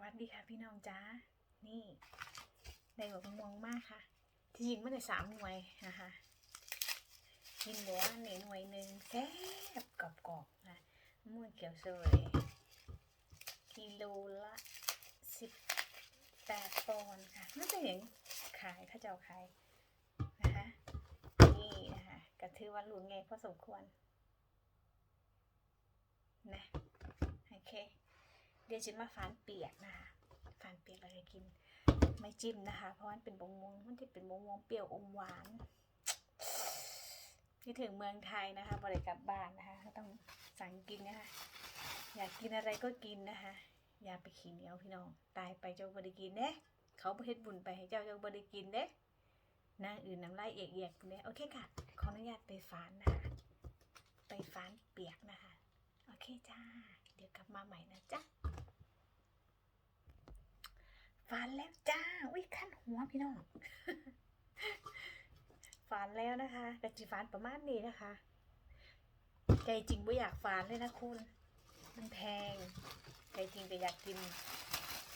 วัสดีค่ะพี่น้องจ้า นี่ได้หมวม่วงมากค่ะ ที่จริงไม่ได้สามหน่วยนะคะกินเหลือหนึ่งหน่วยหนึ่งแซ่บกรอบๆนะมะม่วเขียวสวยกิโลละสิบแปดปอนด์ค่ะน่าจะเห็นขายเขาจะเอาขายนะคะนี่นะคะก็ถือว่าหลุนไงพอสมควรนะโอเค ดี๋ยวจะมาฝานเปียกนะคะฝานเปียกเราจะกินไม่จิ้มนะคะ เพราะมันเป็นบงมวงมันจะเป็นบงมวงเปรี้ยวอมหวานที่ถึงเมืองไทยนะคะบริกลับบ้านนะคะก็ต้องสั่งกินนะคะอยากกินอะไรก็กินนะคะอย่าไปขี้เหนียวพี่น้อง ตายไปเจ้าบริกินเด้เขาประเทศบุญไปให้เจ้าเจ้าบริกินเด้นางอื่นน้ำลายเอกเอียกเนี่ยโอเคค่ะ ขออนุญาตไปฝานนะคะไปฝานเปียกนะคะ โอเคจ้า เดี๋ยวกลับมาใหม่นะจ๊ะ ฝานแล้วจ้า อุ้ยขั้นหัวพี่น้องฝานแล้วนะคะกะจิฝานประมาณนี้นะคะ ใจจริงไม่อยากฝานเลยนะคุณ มันแพง ใจจริงก็อยากกิน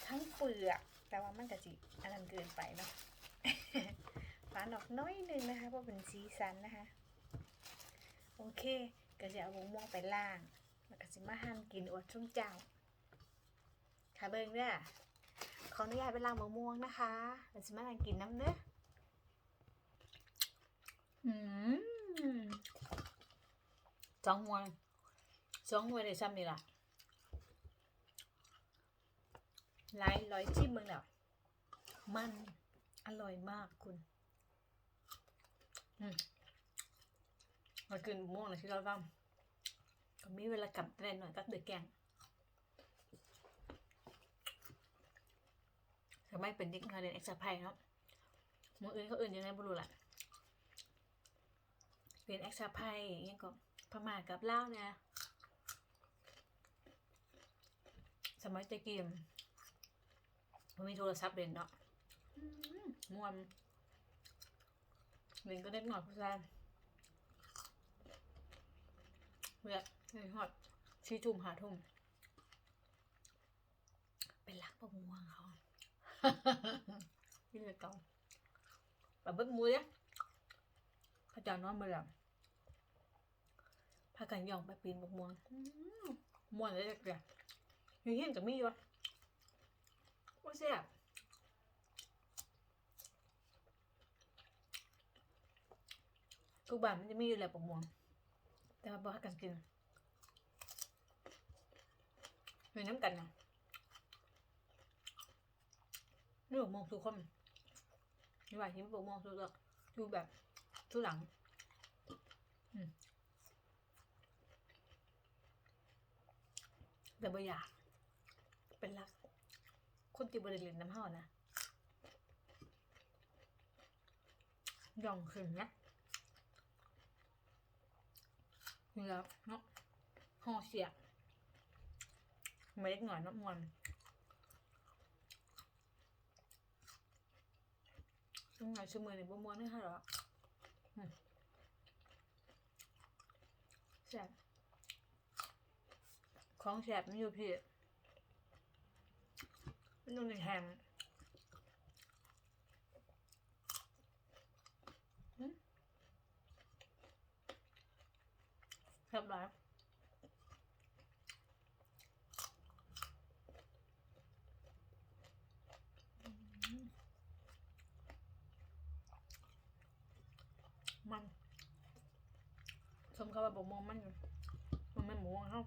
ทั้งเปลือก แต่ว่ามันกะจิอันนั้นเกินไปเนาะฝานออกน้อยนึงนะคะเพราะเป็นสีสันนะคะ โอเคก็จะเอามะม่วงไปล่าง แล้วก็สิมาหั่นกินอวดชุ่มเจ้าค่ะเบิงเด้อ ขออนุญาตไปล้างมะม่วงนะคะแล้วสิมานั่งกินน้ำเด้ออืมสองหวยสองหวยได้ซ้ำนี่ล่ะหลายร้อยชิมมึงแล้ว มันอร่อยมากคุณมมากินมะม่วงเลยที่เราทำก็มีเวลากลับแน่นหน่อยก็เดือแกง สมัยเป็นเด็กเขาเรียนเอ็กซ์ไพเนาะมืออื่นเขาอื่นยังไงไม่รู้แหละเรียนเอ็กซ์ไพยังก็พม่ากับเล่าวเนี่ยสมัยตะกี้มันมีโทรศัพท์เรียนเนาะม่วนเรียนก็เด็กหน่อยผู้ชายเมื่อในฮอดชี้ทุ่มหาทุ่มเป็นรักประมวงเขา นี่เลยเก่าแบบเบิ้ลมือเนี่ยพระเจ้านอนมาแล้วพากันย่องไปปีนบกม่วงอื้อม่วนเลยเด็กๆอยู่เฮียนกับมี่วะว่าเสียบทุกบ้านมันจะมีอยู่แหละบกม่วง แต่ว่าบ่ให้กันกินมีน้ำกันนะ นี่บอกมองทุกคนนี่ว่าที่บอกมองทุกคนดูแบบทุกหลังแต่บ่อยากเป็นรัก คนที่บริเวณน้ำห้านะย่องขึ้นนะนี่แล้วเนาะห่อเสียไม่เล็กหน่อยนาะมวน ยังไงชั่วโมงในบ่มวนนี่ค่ะหรออืมแสบของแสบมันอยู่พี่มันอยู่ในแฮมอืมแซ่บหลาย มันชม เขาว่าบกมองมันอยู่มันไม่หมูของเขา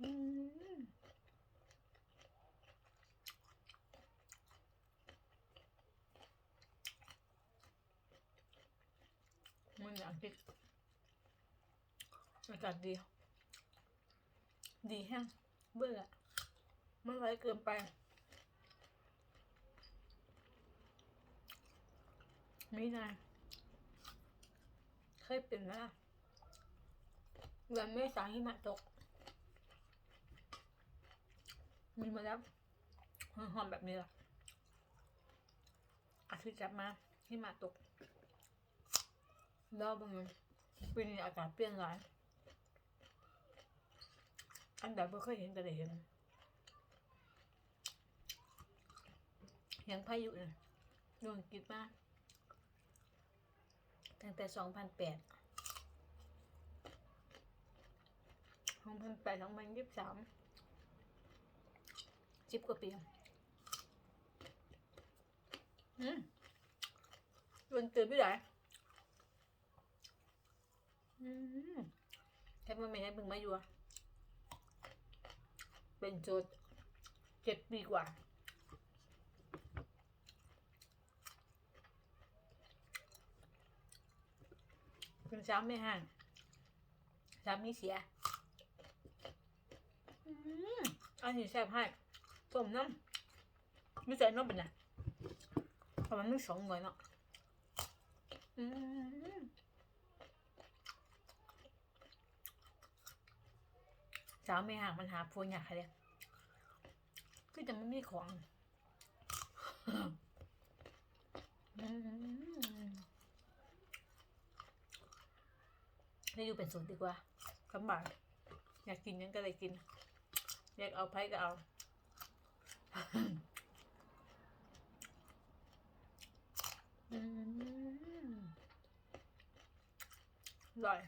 อืมมันอยากกิน อากาศดี ดีแห้งเบื่อไม่ไหวเกินไป ไม่นานเคยเป็นไหมล่ะเดือนเมษาหิมะตก มีมาแล้วหอมแบบนี้ล่ะอาทิตย์จับมาที่มาตกรอบบางมันปีนี้อากาศเปลี่ยนหลาย อันใดไม่เคยเห็นแต่ได้เห็นยังพายุเนี่ยดวงกิดมากตั้งแต่สองพันแปดสองพันแปดสองพันยี่สิบสามสิบกว่าปีอืมดวงเกิดไม่ได้อืมแค่มันไม่ให้มึงมาอยู่อะ เป็นโจทย์เจ็ดปีกว่าคุณสามไม่ห่างสามมีเสีย อันนี้แซ่บให้ต้มน้ำไม่ใส่น้ำเป็นไงเพราะมันไม่สองหน่วยเนาะ อืม สาวไม่ห่างมันหาพวงอยากอะไรก็จะไม่มีของมให้อยู่เป็นศูนย์ดีกว่าสบายอยากกินยังก็เลยกิน อยากเอาไผ่ก็เอาอร่อย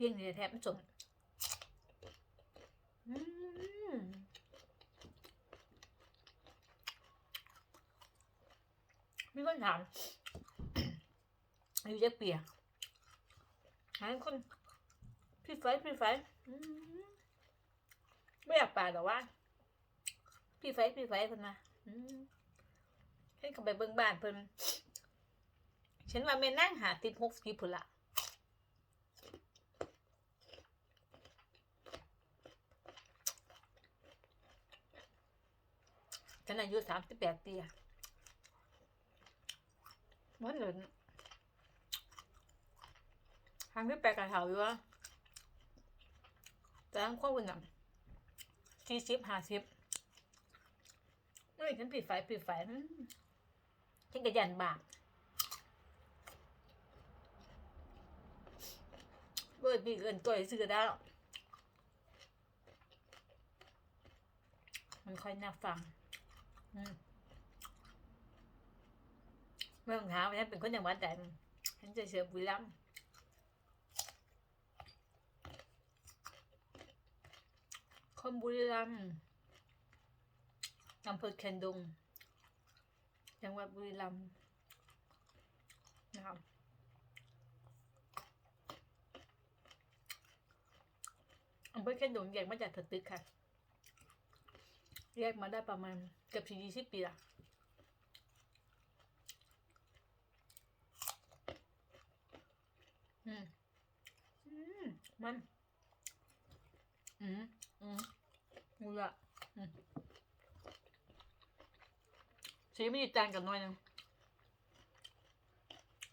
เพียงเลยแทบไม่จนมมีคนถามอายุจะเปียกหาคนพี่ไฟพี่ไฟไม่อยากป่าแต่ว่า พี่ไฟพี่ไฟคนนะให้เขาไปเบิ่งบ้านเพิ่นฉันว่าแม่นั่งหาติดหกสิบพุ่นละ ฉันอายุสามสิบแปดปีอะมันเหลือทางที่แปลกระเถาอยู่วะแต่ทั้งควบคุมหนังสี่สิบห้าสิบเอ้ยฉันปิดไฟปิดไฟฉันกระยันบาปเบิดปีเกินตัวซื้อได้มันค่อยน่าฟัง เมื่อถามว่าฉันเป็นคนจังหวัดใดฉันจะเสือบุรีรัมย์คนบุรีรัมย์อำเภอแคนดง จังหวัดบุรีรัมย์นะครับอำเภอแคนดงแยกมาจากถตึกค่ะแยกมาได้ประมาณ เกือบสี่สิบปีละอืม อืม มัน อืม อืมงูละอืมสีไม่จานกันหน่อยหนึง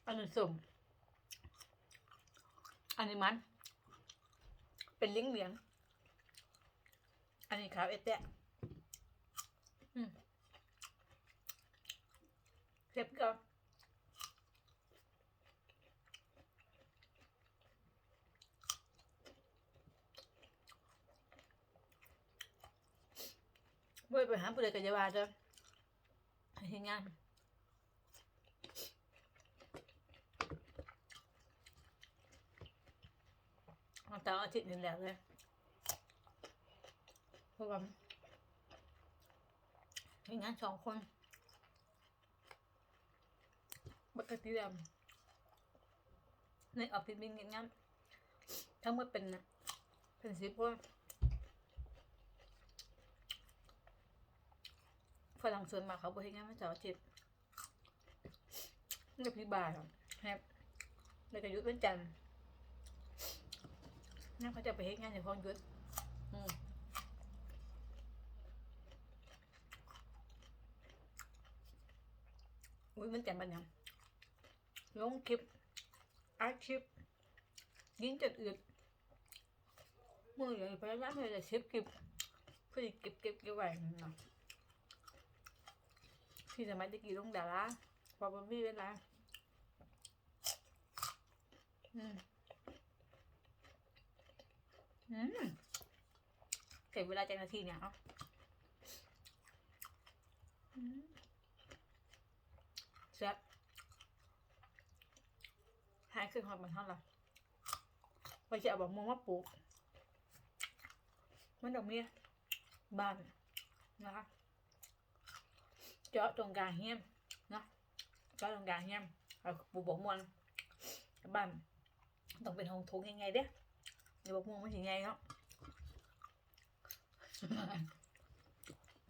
อันนี้สุ่มอันนี้มัน เป็นลิงเหลียง อันนี้ขาวเอดแตะ อืม เก็บก่อนบ่ไปหาผู้ใดก็จะว่าเด้อให้เฮ็ดงานเอาตามอาทิตย์นึงแล้วเลยเพราะว่ามีงานสองคน ปกติแล้วในออฟฟิศมีงานทั้งหมดเป็นนะเป็นสิบคนฝรั่งส่วนมาเขาบริงานมาเสาร์อาทิตนี่พี่บายแฮปแล้วก็หยุดวันจันนั่นเขาจะไปเฮ็ดงานอย่างพองยุดอืมอุ้ยมันจันบันยัง ลงคลิปอัดคลิปยิงจนอืดมืออย่างพยายามเลยจะเชฟคลิปเพื่อเก็บเก็บเก็บไว้เนาะที่สมัยตะกี้ลงดาราพอมันมีเวลาอืมอืมเก็บเวลาจากนาทีเนี่ยเอาอืมแซ่บ หายขึ้นหอดมันเท่าไหร่ไปจะเอาบอกมองว่าปลูก มันดอกเมียบานนะคะเจาะตรงกลางเฮี้ยมนะเจาะตรงกลางเฮี้ยมเอาปลูกบกมวงบ้านต้องเป็นหงทุงยังไงเด้เดี๋ยวบอกม่วงมันสิไงเนาะ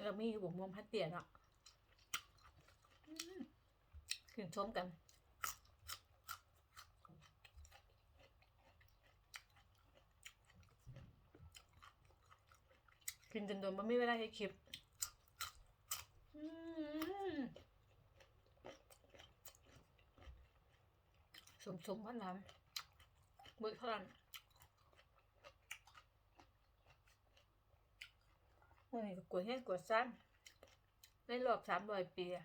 แล้วมีอยู่บกมวงพัดเตียนเนาะอืมกินชมกัน กินจนโดนมันไม่เวลาให้คลิปสมสมพันน้ำเบิดเท่านั้นโอ้ยกวดเงี้ยกวดซ้ำในรอบสามร้อยปีอะ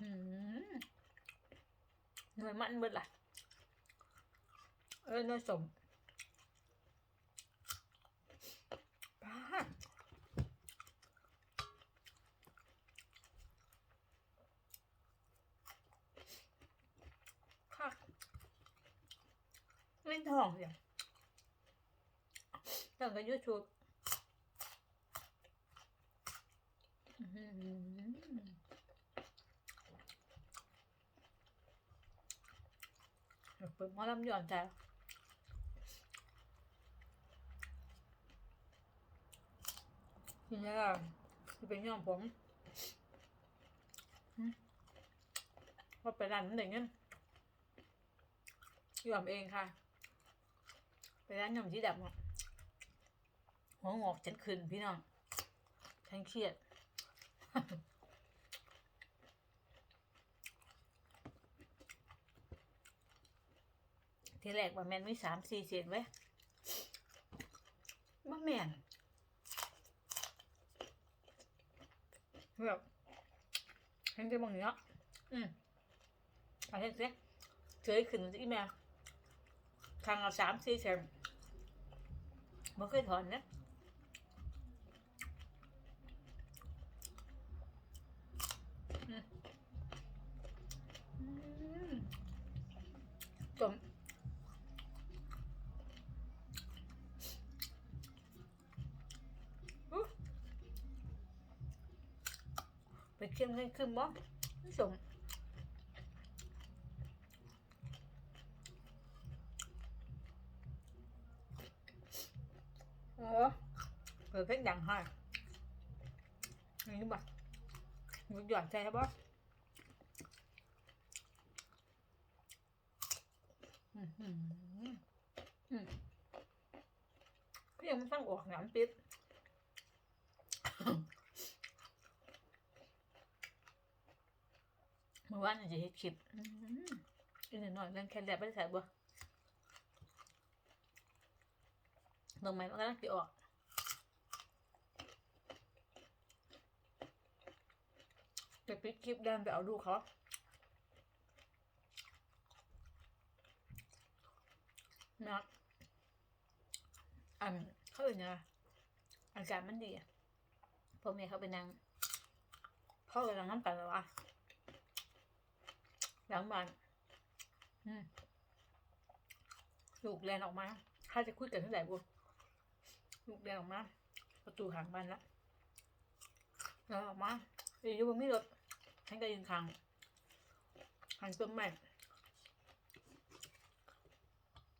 หือหน่วยมันเบิดล่ะ เออหน่วยสมป้าดค่ะเล่นทองอย่างตั้งแต่ยูทูบอื้อหือ เปิดหมอลำหย่อนใจทีนี้ก็จะเป็นย่อมผมว่าไปร้านนั้นได้เงินยอมเองค่ะ ไปร้านยอมที่ดับหัวงอกฉันขึ้นพี่น้องฉันเครียด ทีแรกว่าแมนมีสามสี่เศษไว้ว่าแมนแบบเห็นได้บางเนี้ยอืมเอาเห็นสิเฉยขึ้นอีแม่ทางเอาสามสี่เศษไม่เคยถอนนะอืมอื มขึ้นขึ้นบ่สมโอ้เปิดเพลงดังให้นี่บ่มันหย่อนใจบ่อืมอืมอืมก็ยังไม่ฟังออกหนามปิด เมื่อวานจะเห็นคลิปอืมอีกหน่อยเรื่องแค่แลบไม่ได้ใส่บ่ลงไหมมันก็ต้องติออกไปปิดคลิปเดินไปเอาดูเขานะอันเขาเป็นไงอากาศมันดีอะพ่อแม่เขาไปนั่งพ่อกำลังน้ำกันเลยวะ หลังบ้านลูกแลนออกมา ถ้าจะคุยกันเท่าไหร่บุลูกแลนออกมา ประตูหางบ้านละแลนออกมาอยู่บนมีรถฉันก็ยืนข้างข้างต้นไม้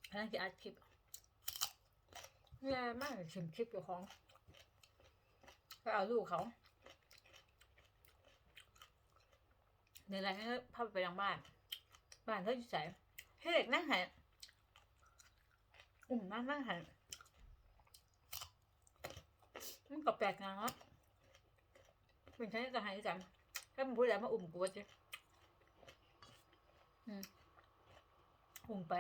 พนักงานอัดคลิปแย่มากเข็มคลิปอยู่ของ ก็เอาลูกเขา ในอะไรให้พาไปยังบ้าน บ้านเขาอยู่ใส่ให้เด็กนั่งหันอุ่มนั่งนั่งหันมันก็แปลกงานเนาะเป็นฉันจะหายจังถ้ามันพูดอะไรมาอุ่มกูวะจ๊ะอุ่มไป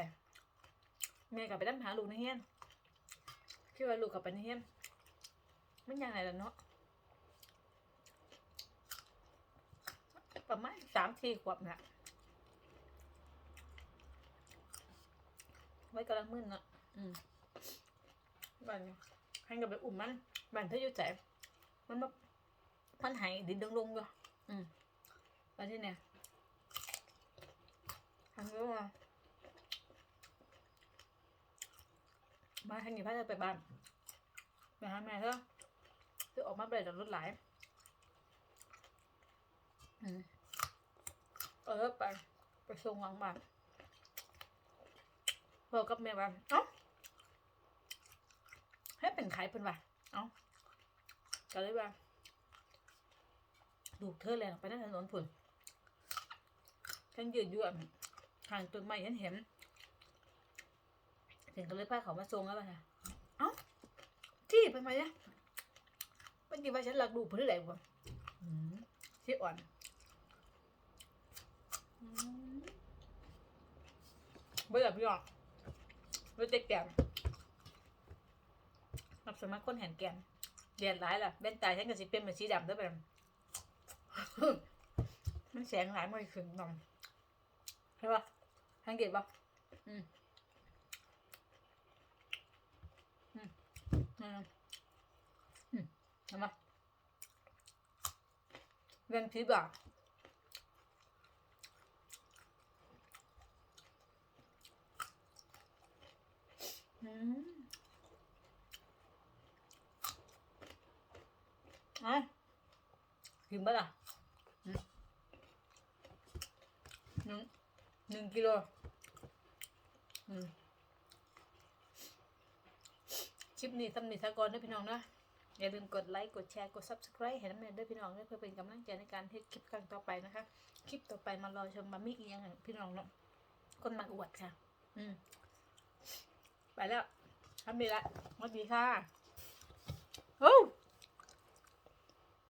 แม่กลับไปตั้งหาลูกในเฮียนคิดว่าลูกกลับไปในเฮียนมันยังไงล่ะเนาะ ประมาณสามสี่ขวบน่ะไว้กำลังมึนเนาะอืมบ้านเนี่ยให้กับไปอุ่มมันบ้านเธออยู่ใจมันมามันหายดินดงลงอยู่อืมบ้านที่เนี่ยทำก็ว่ามาทางนี้พาจะไปบ้านไปหาแม่เถอะคือออกมาเบรดรถหลาย อืม เออไป ไปส่งหลังบ้านบอกกับแม่ว่าเอ้าให้เป็นใครเป็นวะเอ้าก็เลยว่าดูเธอแรงไปนั่นถนนผุนฉันยืนอยู่อะห่างต้นไม้ฉันเห็นถึงก็เลยพาเขามาส่งแล้วป่ะเอ้าที่ไปไหมเนี่ยเป็นกี่ว่าฉันรักดูเพื่ออะไรวะอืมที่อ่อน อืมเบื่อพี่อะเบื่อเด็กแก่นรับสมัครคนแห่งแกนเรียนหลายล่ะเบ้นตายฉันก็สิเป็นเหมือนสีดำด้วยไปมันแสงหลายไม่ขึ้นนองใช่ปะสังเกตปะอืมอืมอืมเห็นไมเรื่องทิพย์ อะอืมอะกินปะล่ะหนึ่งหนึ่งกิโลอืมคลิปนี้สำนิทากรด้วยพี่น้องนะอย่าลืมกดไลค์กดแชร์กด subscribe ให้น้ำเนยด้วยพี่น้องด้วยเพื่อเป็นกำลังใจในการเทคคลิปครั้งต่อไปนะคะ คลิปต่อไปมารอชมมามิอีกอย่างหนึ่งพี่น้องเนาะคนมาอวดค่ะ อืม ไปแล้วทำดีละสวัสดีค่ะโอ้